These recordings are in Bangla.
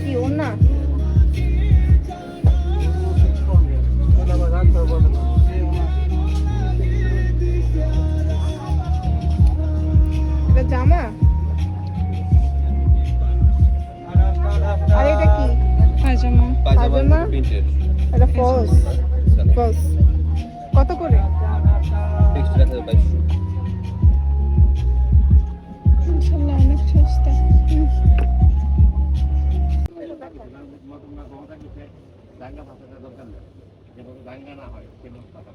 কি ওর না এটা জামা? আর এটা কি পায়জামা? প্রিন্টেড। এটা ফলস ফলস কত করে? দাঙ্গা না হয় ফাঁসা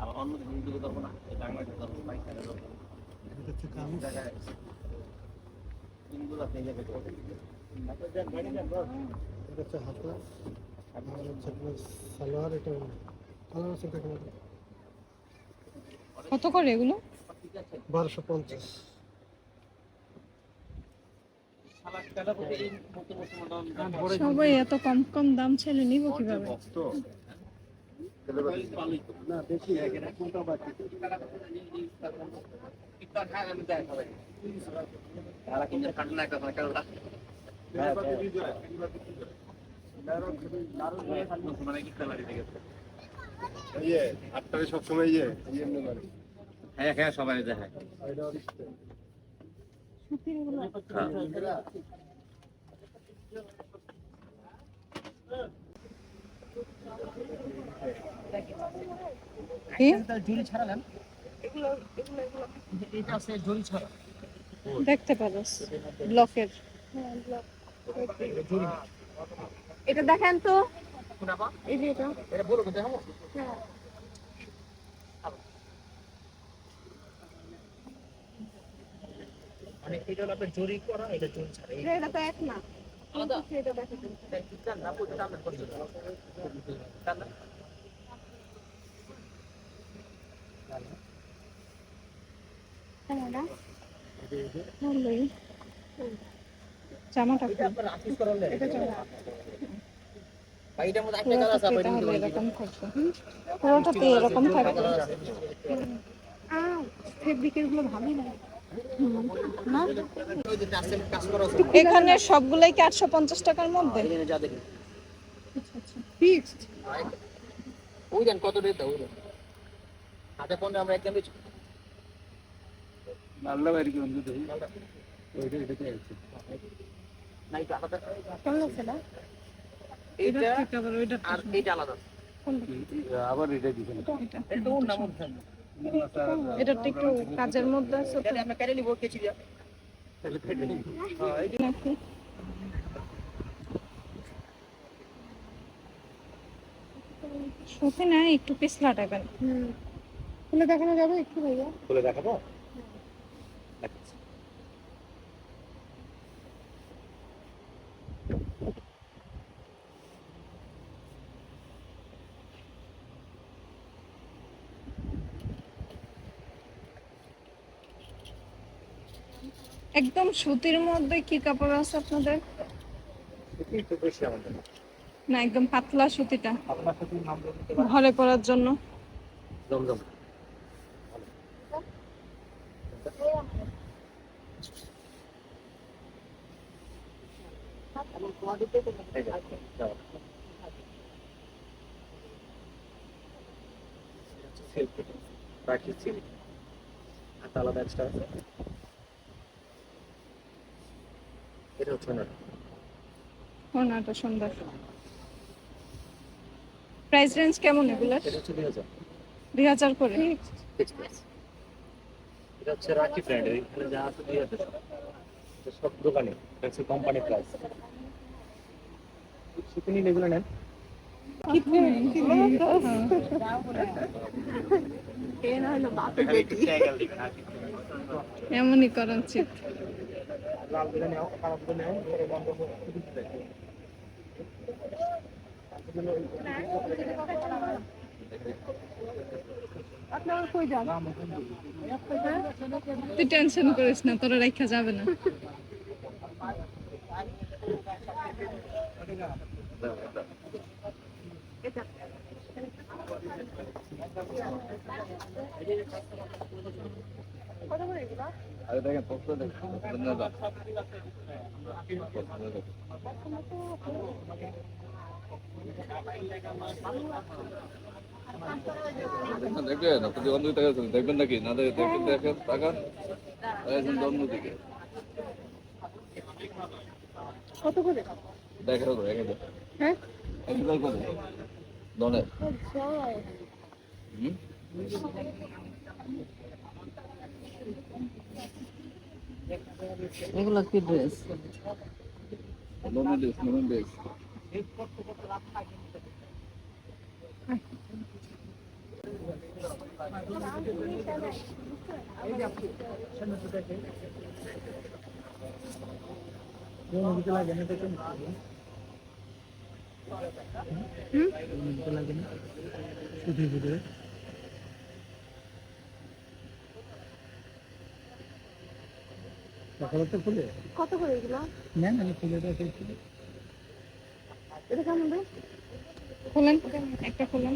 আবার অন্য হিন্দুকে ধরবো না এই দাঙ্গাকে ধরবো পাইকারে ধরবো হিন্দুরা সেই জায়গায় করবে এটা হচ্ছে হাফলা আর হচ্ছে আপনার সালোয়ার এটা কালার আছে কত করে এগুলো? বারোশো পঞ্চাশ। সবাই এত কম কম দাম ছেলে নিব কীভাবে? না দেখি এটা কোনটা বাকি তারা কিন্তু কাটনা একটা কাটলা মানে কি? দেখে এটা দেখতে পারোস ব্লকের। এটা দেখেন তো। এই যে এটা হ্যাঁ। মানে এটা হলো আপনার জরি করা এটা জরি ছাড়া এটা তো এক না আলাদা? এটা জামাটা তাহলে এরকম থাকবে। পুরোটাতে এরকম থাকবে। আহ ফেব্রিকেরগুলো ভালো না আছে এখানে সবগুলাই কি আটশো পঞ্চাশ টাকার মধ্যে? এখানে যা দেখেন ফিক্সড ওই দেন কত রেট হাতে পনেরো আমরা একদম ওইটা এটাতে আছে। আলাদা। কেমন লাগছে না? এইটা আবার আর এইটা আলাদা। আবার এটা দিছেন এটা এটা। ওর নাম এটা একটু কাজের মধ্যে আছে তাহলে আমরা কেটে নিব কেচি দিয়া হ্যাঁ এই নাকি না একটু পিছলা টাইপের। হুম। খুলে দেখানো যাবে একটু ভাইয়া? খুলে দেখাবো? একদম সুতির মধ্যে কি কাপড় আছে আপনাদের? না একদম পাতলা সুতিটা। ঘরে পরার জন্য। হাতে আলাদা এক্সট্রা আছে? এটা হচ্ছে না ওনাটা সুন্দর। প্রাইস রেঞ্জ কেমন এগুলোর? এটা হচ্ছে দুই হাজার। দুই হাজার করে। ফিক্স প্রাইস এটা হচ্ছে রাখি ব্র্যান্ড এখানে যা আছে দুই হাজার। এটা সব দোকানে এটা হচ্ছে কোম্পানি প্রাইস এগুলো নেন। এমনই করা উচিত। লাল দিলে নেও খারাপ দিলে নেও পরে বন্ধ করে দিতে। আপনার তুই টেনশন করিস না তোরা রেখা যাবে না। এটা আরে দেখেন পক্ষ দেখেন ধন্যবাদ। দেখবেন আপনি টাকা দেখবেন নাকি? না দেখে দেখেন দেখেন টাকা একজন অন্যদিকে। কত করে? এক হাজার হ্যাঁ? এক হাজার করে। দনের হুম? এগুলো কি ড্রেস লাগে না লাগে না শুধু শুধু সকালে তো খুলে কত করে এগুলো? নেন আমি খুলে রেখেছি এটা কেমন রে খুলেন একটা খুলেন।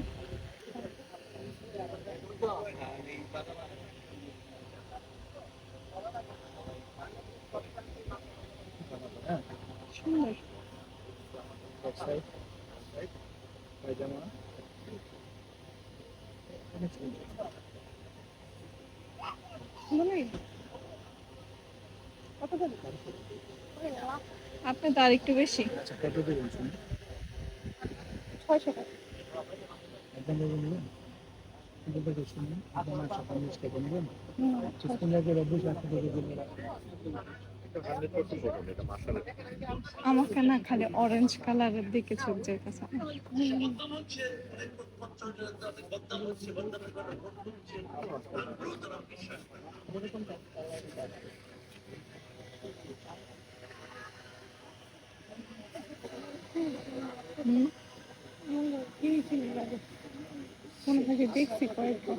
সুন্দর। পায়জামা ভালোই। কত করে আপনি তো আর একটু বেশি। আচ্ছা কত দেবেন শুনুন ছয়শো টাকা। একদম কিন্তু শুনুন চিকেন লাগে রব্বুশ আমাকে না খালি অরেঞ্জ কালারের দিকে চোখ যাইতেছে। কিনেছি থেকে দেখছি কয়েকবার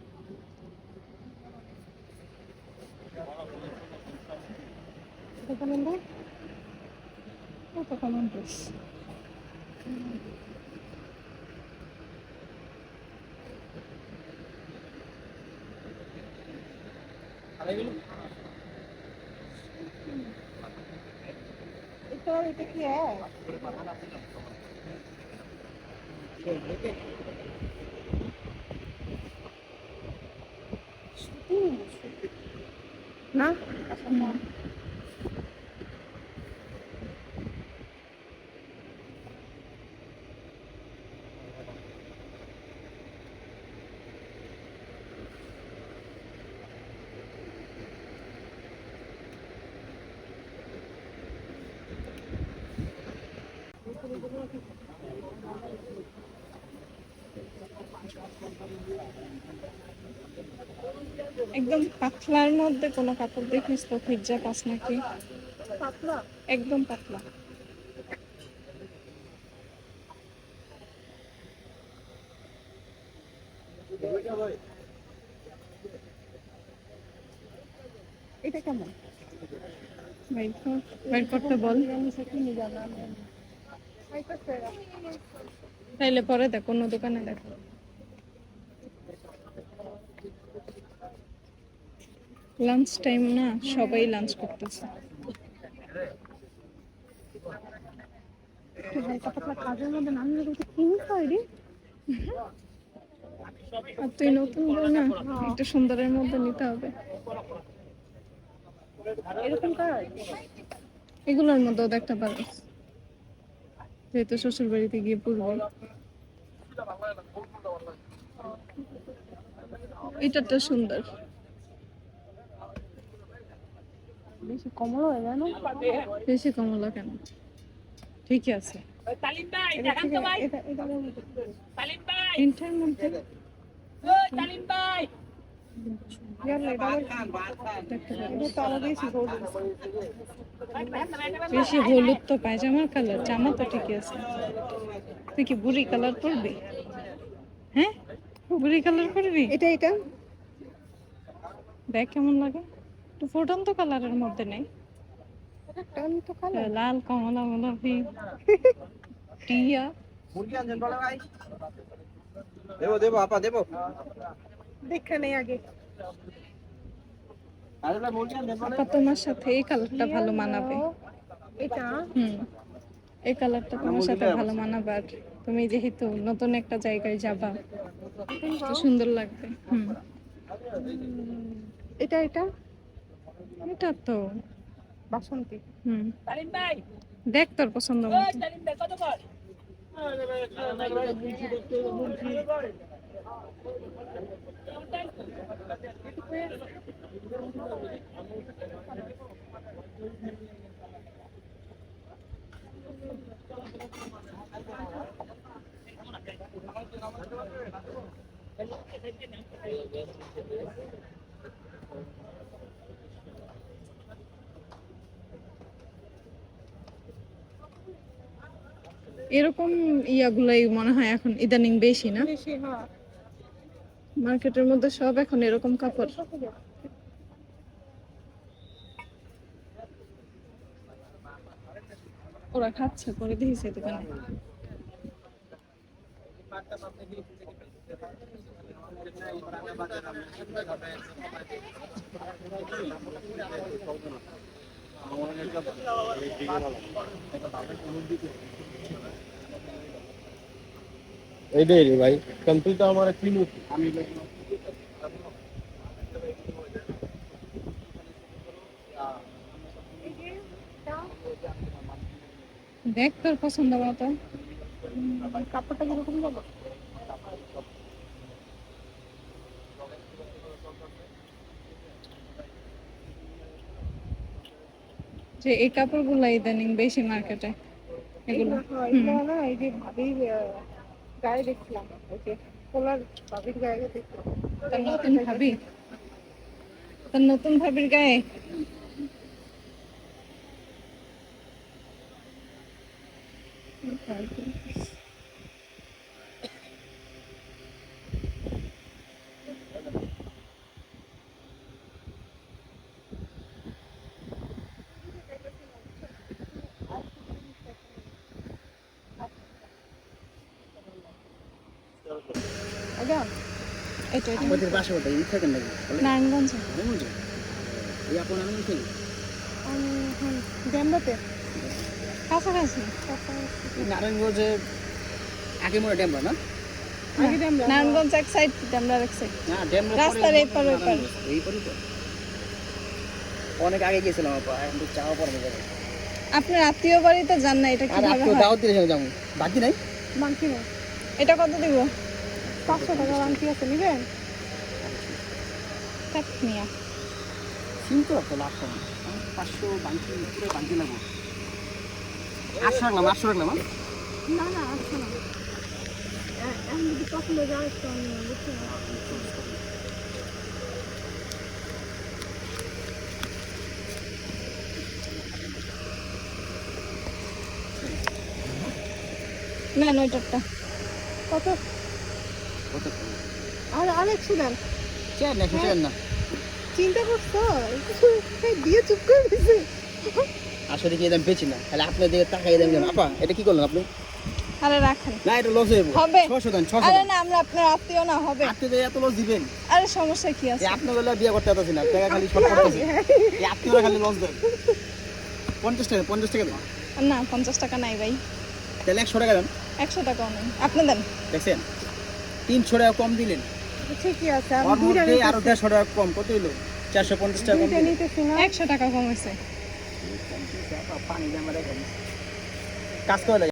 কেমন রে? কত কমন ড্রেস এটা এটা কি হয় না একদম পাতলার মধ্যে কোনো কাপড় দেখিস তো ফিজ্জা পাস নাকি? পাতলা? একদম পাতলা। এটা কেমন? বাইর করতে বল। তাইলে পরে দেখ অন্য দোকানে দেখ। লাঞ্চ টাইম না সবাই লাঞ্চ করতেছে। একটু মধ্যে হয় আর তুই নতুন বল না একটু সুন্দরের মধ্যে নিতে হবে। এগুলোর মধ্যেও দেখতে পারিস যেহেতু শ্বশুর বাড়িতে গিয়ে পড়বি এটাটা সুন্দর। বেশি কমলা হয় জানো? বেশি কমলা কেন? ঠিকই আছে। তিনটার মধ্যে বেশি হলুদ তো পায়জামার কালার জামা তো ঠিকই আছে। তুই কি বুড়ি কালার পরবি? হ্যাঁ? বুড়ি কালার পরবি? এটা এটা। দেখ কেমন লাগে। একটু ফুটন্ত কালারের মধ্যে নেই। কালো লাল কমলা গোলাপি টিয়া। দেবো দেবো আপা দেবো। দেখা নেই আগে। আপা তোমার সাথে এই কালারটা ভালো মানাবে। এটা? হুম এই কালারটা তোমার সাথে ভালো মানাবে। আর তুমি যেহেতু নতুন একটা জায়গায় যাবা সুন্দর লাগবে। হুম। এটা এটা? এটা তো বাসন্তী। হুম। দেখ তোর পছন্দ মতো। এরকম ইয়াগুলাই মনে হয় এখন ইদানিং বেশি না? হ্যাঁ। মার্কেটের মধ্যে সব এখন এরকম কাপড়। ওরা খাচ্ছে করে দিয়েছে দোকানে। এইটাই রে ভাই কমপ্লিট তো আমার কিনু আমি দেখ তোর পছন্দ মতো কাপড়টা কীরকম বলো? যে এই কাপড়গুলো ইদানিং বেশি মার্কেটে এগুলো। হ্যাঁ, না এই যে গায়ে দেখছিলাম ওই যে পোলার ভাবির গায়ে দেখছিলাম। তার নতুন ভাবি? তার নতুন ভাবির গায়ে আচ্ছা এটা এটা আমাদের বাসা ওটা এই থাকেন নাকি? নারায়ণগঞ্জে। এই আপন আমি নিতে ড্যামরাতে কাছাকাছি। নারায়ণগঞ্জে আগে মনে ড্যামরা না? নারায়ণগঞ্জ এক সাইড আমরা এক সাইড রাস্তার এই পার ওই পার। এই পারই তো। অনেক আগে গেছিলাম আপা এখন তো চাওয়া পড়বে যাবে। আপনার আত্মীয় বাড়িতে যান না এটা আপনি দাওয়াত দিলে যাব। বাকি নেই। এটা কত দিব? পাঁচশো টাকা মাংসি আছে নিবেন? থাক মিয়া সিম্পল তো লাভ কম পাঁচশো বাঞ্চি পুরো বাঞ্চি লাগবো। আটশো রাখলাম আটশো রাখলাম? না না আচ্ছা না। এখন যদি পছন্দ আমি বুঝছি না নয়টারটা কত? আর চেয়ার না? না চিন্তা করছ? দিয়ে চুপ করে দিছে আসলে কি দাম না? তাহলে আপনার দিকে তাকাই দাম দিলাম আপা এটা কি করলেন আপনি? আরে রাখেন। না এটা লস হয়ে হবে। ছশো দেন ছশো আরে না আমরা আপনার আত্মীয় না হবে। আপনি তো এত লস দিবেন। আরে সমস্যা কি আছে? এই আপনার বেলা বিয়ে করতে পারতেছি না টাকা খালি শর্ট করতেছি। এই আপনারা খালি লস দেন। পঞ্চাশ টাকা পঞ্চাশ টাকা দেন। না পঞ্চাশ টাকা নাই ভাই। তাহলে একশো টাকা দেন। একশো টাকাও নেই। আপনি দেন। দেখছেন? তিনশো টাকা কম দিলেন। ঠিকই আছে ওর মধ্যে আরও দেড়শো টাকা কম কত হইল? চারশো পঞ্চাশ টাকা কম দিলেন। একশো টাকা কম হয়েছে। পানি দিয়ে আমার কাজ করে